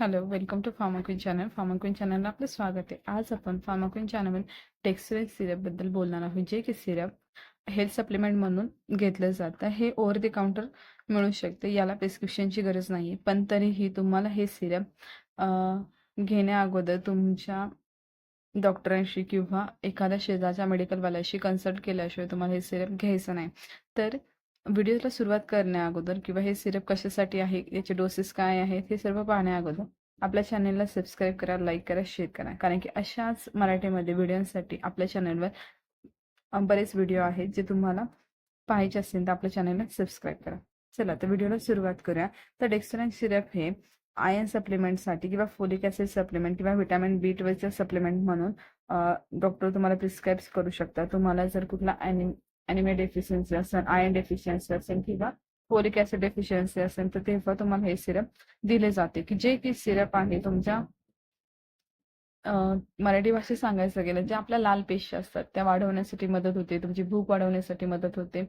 Hello welcome to Pharmaquin channel फार्माक्विन चॅनलला आपलं स्वागत आहे. आज आपण फार्माक्विन चॅनलवर टेक्सुरेन सिरपबद्दल बोलणार आहोत जे की सिरप हेल्थ सप्लिमेंट म्हणून घेतलं जातं. हे ओव्हर द काउंटर मिळू शकते याला प्रिस्क्रिप्शनची गरज नाही आहे पण तरीही तुम्हाला हे सिरप घेण्या अगोदर तुमच्या डॉक्टरांशी किंवा एखाद्या शेजारच्या मेडिकलवाल्याशी कन्सल्ट केल्याशिवाय तुम्हाला हे सिरप घ्यायचं नाही. तर व्हिडिओला सुरुवात करण्या अगोदर किंवा हे सिरप कशासाठी आहे याचे डोसेस काय आहेत हे सर्व पाहण्या अगोदर आपल्या चॅनलला सबस्क्राईब करा लाईक करा शेअर करा. कारण की अशाच मराठीमध्ये व्हिडिओसाठी आपल्या चॅनलवर बरेच व्हिडिओ आहेत जे तुम्हाला पाहायचे असतील तर आपल्या चॅनलला सबस्क्राईब करा. चला तर व्हिडिओला सुरुवात करूया. तर डेक्सोरॅन सिरप हे आयन सप्लिमेंटसाठी किंवा फोलिक ऍसिड सप्लिमेंट किंवा व्हिटॅमिन बी ट्वेल्वचं सप्लिमेंट म्हणून डॉक्टर तुम्हाला प्रिस्क्राईब करू शकता. तुम्हाला जर कुठला ॲनिम ॲनिमे डेफिशियन्सी असेल आयन डेफिशियन्सी असेल किंवा फोलिक ऍसिड डेफिशियन्सी असेल तर तेव्हा तुम्हाला हे सिरप दिले जाते. की जे की सिरप आहे तुमच्या मराठी भाषेत सांगायचं गेलं जे आपल्या लाल पेशी असतात त्या वाढवण्यासाठी मदत होते तुमची भूक वाढवण्यासाठी मदत होते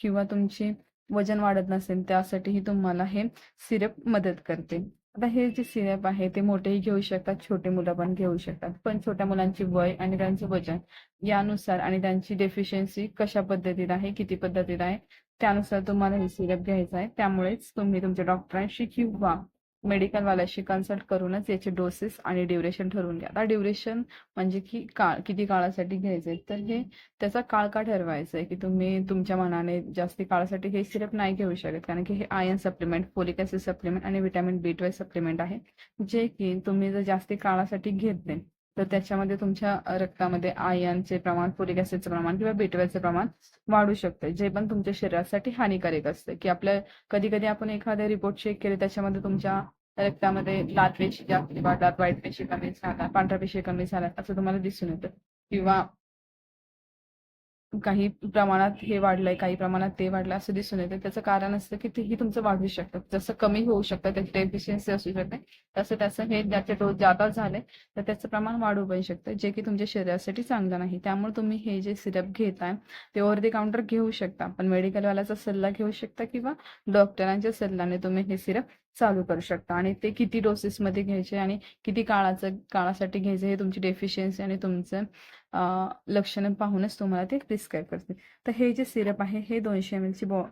किंवा तुमची वजन वाढत नसेल त्यासाठीही तुम्हाला हे सिरप मदत करते. आता हे जे सिरप आहे ते मोठेही घेऊ शकतात छोटे मुलं पण घेऊ शकतात. पण छोट्या मुलांची वय आणि त्यांचं वजन यानुसार आणि त्यांची डेफिशियन्सी कशा पद्धतीत आहे किती पद्धतीत आहे त्यानुसार तुम्हाला हे सिरप घ्यायचं आहे. त्यामुळेच तुम्ही तुमच्या डॉक्टरांशी किंवा मेडिकलवाल्याशी कन्सल्ट करूनच याचे डोसेस आणि ड्युरेशन ठरवून घ्या. आता ड्युरेशन म्हणजे की काळ किती काळासाठी घ्यायचे? तर हे त्याचा काळ का ठरवायचा आहे की तुम्ही तुमच्या मनाने जास्ती काळासाठी हे सिरप नाही घेऊ शकत. कारण की हे iron supplement folic acid supplement आणि व्हिटॅमिन बी ट्वेल्व सप्लिमेंट आहे. जे की तुम्ही जर जास्ती काळासाठी घेतले तर त्याच्यामध्ये तुमच्या रक्तामध्ये आयनचे प्रमाण फोलिक ऍसिडचं प्रमाण किंवा बी प्रमाण वाढू शकते जे पण तुमच्या शरीरासाठी हानिकारक असते. की आपल्या कधी कधी आपण एखादे रिपोर्ट चेक केले त्याच्यामध्ये तुमच्या रक्तामध्ये लाल पेशी जास्त वाढतात वाईट पेशी कमी झाल्या पांढऱ्या पेशी कमी झाल्या असं तुम्हाला दिसून येतं. किंवा काही प्रमाणात हे वाढलंय काही प्रमाणात ते वाढलं असं दिसून येतं त्याचं कारण असतं की तेही तुमचं वाढू शकतं. जसं कमी होऊ शकतं त्याची डेफिशियन्सी असू शकते. तसं त्याचं हे ज्याचे डोस जादा झाले तर त्याचं प्रमाण वाढू पण शकतं. जे की तुमच्या शरीरासाठी चांगलं नाही. त्यामुळे तुम्ही हे जे सिरप घेताय ते ओव्हर दी काउंटर घेऊ शकता. पण मेडिकलवाल्याचा सल्ला घेऊ शकता किंवा डॉक्टरांच्या सल्ल्याने तुम्ही हे सिरप चालू करू शकता. आणि ते किती डोसेसमध्ये घ्यायचे आणि किती काळाचं काळासाठी घ्यायचे हे तुमची डेफिशियन्सी आणि तुमचं लक्षणं पाहूनच तुम्हाला ते प्रिस्क्राईब करते तर हे जे सिरप आहे हे दोनशे एम एलची बॉ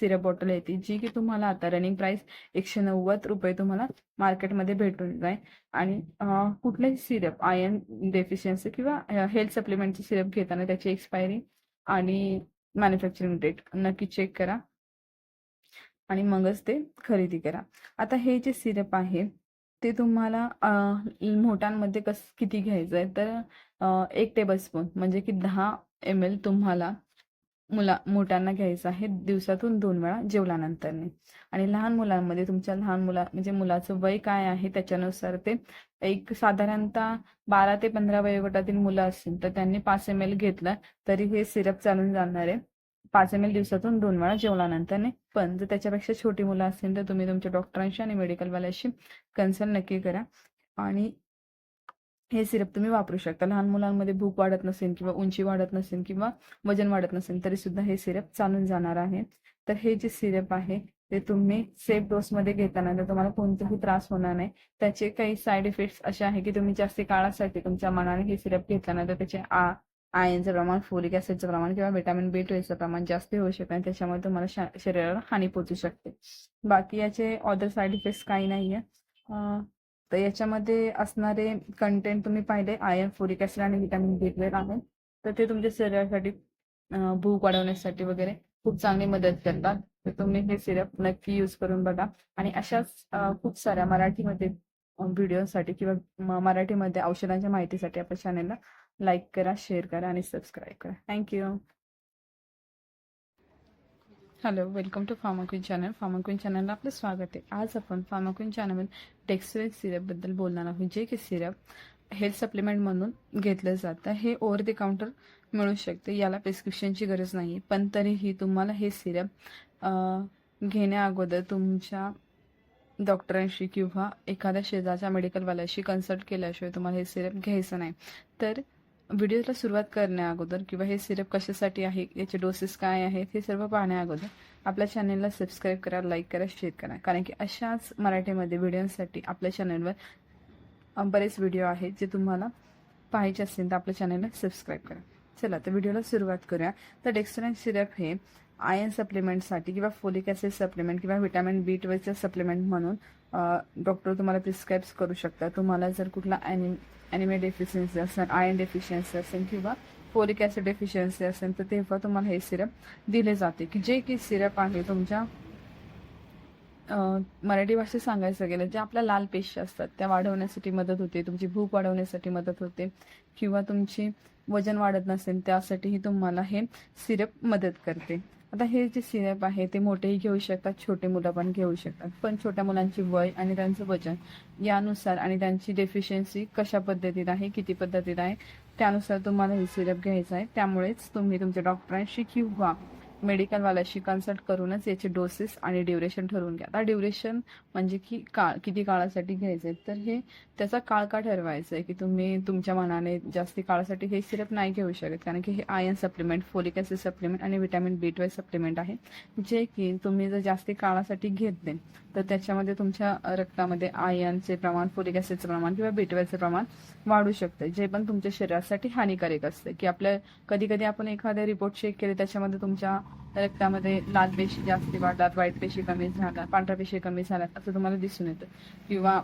सिरप बॉटल येते जी की तुम्हाला आता रनिंग प्राइस एकशे नव्वद रुपये तुम्हाला मार्केटमध्ये भेटून जाईल. आणि अं, कुठलेही सिरप आयर्न डेफिशियन्सी किंवा हेल्थ सप्लिमेंटचे सिरप घेताना त्याची एक्सपायरी आणि मॅन्युफॅक्चरिंग डेट नक्की चेक करा. आणि मगच ते खरेदी करा. आता हे जे सिरप आहे ते तुम्हाला मोठ्यांमध्ये कस किती घ्यायचं आहे तर एक टेबलस्पून म्हणजे की दहा एम एल तुम्हाला मुला मोठ्यांना घ्यायचं आहे दिवसातून दोन वेळा जेवल्यानंतरने. आणि लहान मुलांमध्ये तुमच्या लहान मुला म्हणजे मुलाचं वय काय आहे त्याच्यानुसार ते एक साधारणतः बारा ते पंधरा वयोगटातील मुलं असतील तर त्यांनी पाच एम एल घेतलं तरी हे सिरप चालून जाणार आहे. पाच एम एल दिवसातून दोन वेळा जेवल्यानंतरने पण जर त्याच्यापेक्षा छोटी मुलं असतील तर तुम्ही तुमच्या डॉक्टरांशी आणि मेडिकलवाल्याशी कन्सल्ट नक्की करा. आणि हे सिरप तुम्ही वापरू शकता. लहान मुलांमध्ये भूक वाढत नसेल किंवा उंची वाढत नसेल किंवा वजन वाढत नसेल तरी सुद्धा हे सिरप चालून जाणार आहे. तर हे जे सिरप आहे ते तुम्ही सेफ डोसमध्ये घेताना तर तुम्हाला कोणताही त्रास होणार नाही. त्याचे काही साईड इफेक्ट्स असे आहे की तुम्ही जास्त काळासाठी तुमच्या मनाने हे सिरप घेतल्यानंतर त्याचे आ आयनचं प्रमाण फोलिक ऍसिडचं प्रमाण किंवा विटॅमिन बी ट्वेल्वचं प्रमाण जास्त होऊ शकतं आणि त्याच्यामुळे तुम्हाला शरीराला हानी पोचू शकते. बाकी याचे अदर साईड इफेक्ट्स काही नाही आहे तर याच्यामध्ये असणारे कंटेंट तुम्ही पाहिले आयर्न फोलिक ऍसिड आणि व्हिटॅमिन बी ट्वेल्व आहे. तर ते तुमच्या शरीरासाठी भूक वाढवण्यासाठी वगैरे खूप चांगली मदत करतात. तर तुम्ही हे सिरप नक्की यूज करून बघा. आणि अशाच खूप साऱ्या मराठीमध्ये व्हिडिओसाठी किंवा मराठीमध्ये औषधांच्या माहितीसाठी आपल्या चॅनेलला लाईक करा शेअर करा आणि सबस्क्राईब करा. Thank you hello welcome to Pharmaquin channel. फार्माक्विन चॅनलला आपलं स्वागत आहे. आज आपण फार्माक्विन चॅनलवर टेक्सुरेन सिरपबद्दल बोलणार आहोत जे की सिरप हेल्थ सप्लिमेंट म्हणून घेतलं जातं. हे ओव्हर द काउंटर मिळू शकते याला प्रिस्क्रिप्शनची गरज नाही आहे पण तरीही तुम्हाला हे सिरप घेण्या अगोदर तुमच्या डॉक्टरांशी किंवा एखाद्या शेजारच्या मेडिकलवाल्याशी कन्सल्ट केल्याशिवाय तुम्हाला हे सिरप घ्यायचं नाही. तर व्हिडिओला सुरुवात करण्या अगोदर किंवा हे सिरप कशासाठी आहे याचे डोसेस काय आहेत हे सर्व पाहण्या अगोदर आपल्या चॅनेलला सबस्क्राईब करा लाईक करा शेअर करा. कारण की अशाच मराठीमध्ये व्हिडिओसाठी आपल्या चॅनेलवर बरेच व्हिडिओ आहेत जे तुम्हाला पाहायचे असतील तर आपल्या चॅनेलला सबस्क्राईब करा. चला तर व्हिडिओला सुरुवात करूया. तर डेक्स्टरॅन सिरप हे आयर्न सप्लिमेंटसाठी किंवा फोलिक ॲसिड सप्लिमेंट किंवा व्हिटॅमिन बी ट्वेल्वचं सप्लिमेंट म्हणून डॉक्टर तुम्हाला प्रिस्क्राईब्स करू शकतात. तुम्हाला जर कुठला ॲनिम ॲनिमे डेफिशियन्सी असेल आयर्न डेफिशियन्सी असेल किंवा फोलिक ॲसिड डेफिशियन्सी असेल तर तेव्हा तुम्हाला हे सिरप दिले जाते. की जे की सिरप आहे तुमच्या मराठी भाषेत सांगायचं गेलं जे आपल्या लाल पेशी असतात त्या वाढवण्यासाठी मदत होते तुमची भूक वाढवण्यासाठी मदत होते किंवा तुमची वजन वाढत नसेल त्यासाठीही तुम्हाला हे सिरप मदत करते. आता हे जे सिरप आहे ते मोठेही घेऊ शकतात छोटे मुलं पण घेऊ शकतात. पण छोट्या मुलांची वय आणि त्यांचं वजन यानुसार आणि त्यांची डेफिशियन्सी कशा पद्धतीत आहे किती पद्धतीत आहे त्यानुसार तुम्हाला हे सिरप घ्यायचं आहे. त्यामुळेच तुम्ही तुमच्या डॉक्टरांशी किंवा मेडिकलवाल्याशी कन्सल्ट करूनच याचे डोसेस आणि ड्युरेशन ठरवून घ्या. आता ड्युरेशन म्हणजे की काळ किती काळासाठी घ्यायचं? आहे तर हे त्याचा काळ का ठरवायचा आहे की तुम्ही तुमच्या मनाने जास्ती काळासाठी हे सिरप नाही घेऊ शकत. कारण की हे iron supplement folic acid supplement आणि विटॅमिन बी ट्वेल्व सप्लिमेंट आहे. जे की तुम्ही जर जास्ती काळासाठी घेतले तर त्याच्यामध्ये तुमच्या रक्तामध्ये आयर्नचे प्रमाण फोलिक ॲसिडचं प्रमाण किंवा बी ट्वेल्वचं प्रमाण वाढू शकतं. जे पण तुमच्या शरीरासाठी हानिकारक असते. की आपल्या कधी कधी आपण एखाद्या रिपोर्ट चेक केले त्याच्यामध्ये तुमच्या रक्तामध्ये लाल पेशी जास्त वाढतात वाईट पेशी कमी झाल्या पांढऱ्या पेशी कमी झाल्यात असं तुम्हाला दिसून येतं. किंवा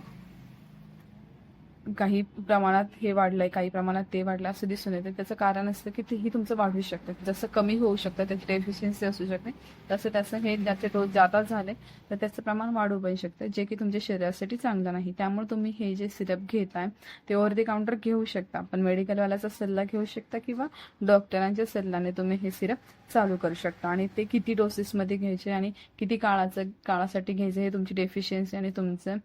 काही प्रमाणात हे वाढलंय काही प्रमाणात ते वाढलं असं दिसून येतं. त्याचं कारण असतं की तेही तुमचं वाढू शकतं. जसं कमी होऊ शकतं त्याची डेफिशियन्सी असू शकते. तसं त्याचं हे ज्याचे डोस जादा झाले तर त्याचं प्रमाण वाढू पण शकतं. जे की तुमच्या शरीरासाठी चांगलं नाही. त्यामुळे तुम्ही हे जे सिरप घेताय ते ओव्हर दी काउंटर घेऊ शकता. पण मेडिकलवाल्याचा सल्ला घेऊ शकता किंवा डॉक्टरांच्या सल्ल्याने तुम्ही हे सिरप चालू करू शकता. आणि ते किती डोसेसमध्ये घ्यायचे आणि किती काळाचं काळासाठी घ्यायचं हे तुमची डेफिशियन्सी आणि तुमचं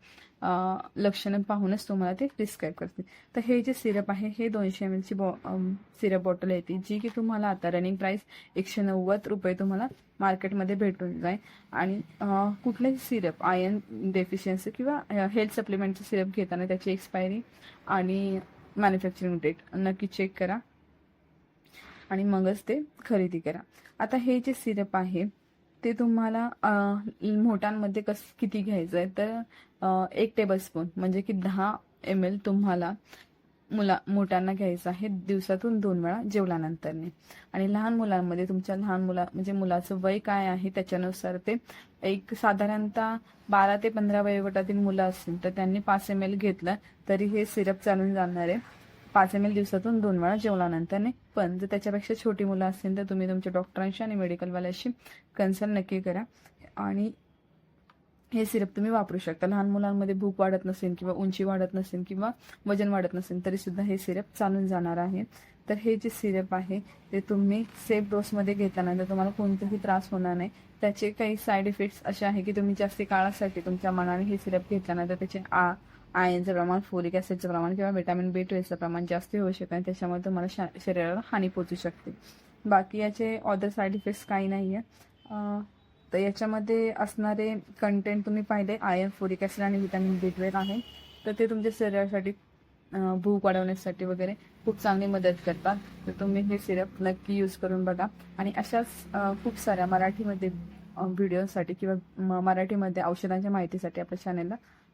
लक्षणं पाहूनच तुम्हाला ते प्रिस्क्राईब करते तर हे जे सिरप आहे हे दोनशे एम एलची बॉ सिरप बॉटल येते जी की तुम्हाला आता रनिंग प्राईस एकशे नव्वद रुपये तुम्हाला मार्केटमध्ये भेटून जाईल. आणि कुठलेही सिरप आयर्न डेफिशियन्सी किंवा हेल्थ सप्लिमेंटचं सिरप घेताना त्याची एक्सपायरी आणि मॅन्युफॅक्चरिंग डेट नक्की चेक करा. आणि मगच ते खरेदी करा. आता हे जे सिरप आहे ते तुम्हाला मोठ्यांमध्ये कस किती घ्यायचं आहे तर एक टेबलस्पून म्हणजे की दहा एम एल तुम्हाला मुला मोठ्यांना घ्यायचं आहे दिवसातून दोन वेळा जेवल्यानंतरने. आणि लहान मुलांमध्ये तुमच्या लहान मुला म्हणजे मुलाचं वय काय आहे त्याच्यानुसार ते एक साधारणतः बारा ते पंधरा वयोगटातील मुलं असतील तर त्यांनी पाच एम एल घेतलं तरी हे सिरप चालून जाणार आहे. पाच एम एल दिवसातून दोन वेळा जेवल्यानंतरने पण जर त्याच्यापेक्षा छोटी मुलं असतील तर तुम्ही तुमच्या डॉक्टरांशी आणि मेडिकलवाल्याशी कन्सल्ट नक्की करा. आणि हे सिरप तुम्ही वापरू शकता. लहान मुलांमध्ये भूक वाढत नसेल किंवा उंची वाढत नसेल किंवा वजन वाढत नसेल तरी सुद्धा हे सिरप चालून जाणार आहे. तर हे जे सिरप आहे ते तुम्ही सेफ डोसमध्ये घेतल्यानंतर तुम्हाला कोणताही त्रास होणार नाही त्याचे काही साईड इफेक्ट्स असे आहे की तुम्ही जास्ती काळासाठी तुमच्या मनाने हे सिरप घेतल्यानंतर त्याचे आ आयनचं प्रमाण फोलिक ॲसिडचं प्रमाण किंवा विटॅमिन बी ट्वेल्वचं प्रमाण जास्त होऊ शकतं आणि त्याच्यामुळे तुम्हाला शा शरीराला हानी पोचू शकते. बाकी याचे अदर साईड इफेक्ट्स काही नाही आहे तर याच्यामध्ये असणारे कंटेंट तुम्ही पाहिले आयर्न फोलिक ॲसिड आणि विटॅमिन बी ट्वेल्व आहे. तर ते तुमच्या शरीरासाठी भूक वाढवण्यासाठी वगैरे खूप चांगली मदत करतात. तर तुम्ही हे सिरप नक्की यूज करून बघा. आणि अशाच खूप साऱ्या मराठीमध्ये व्हिडिओसाठी किंवा म- मराठीमध्ये औषधांच्या माहितीसाठी आपल्या चॅनेलला